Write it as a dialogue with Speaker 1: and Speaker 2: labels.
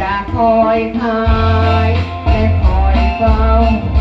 Speaker 1: จะคอยคายและคอยเฝ้า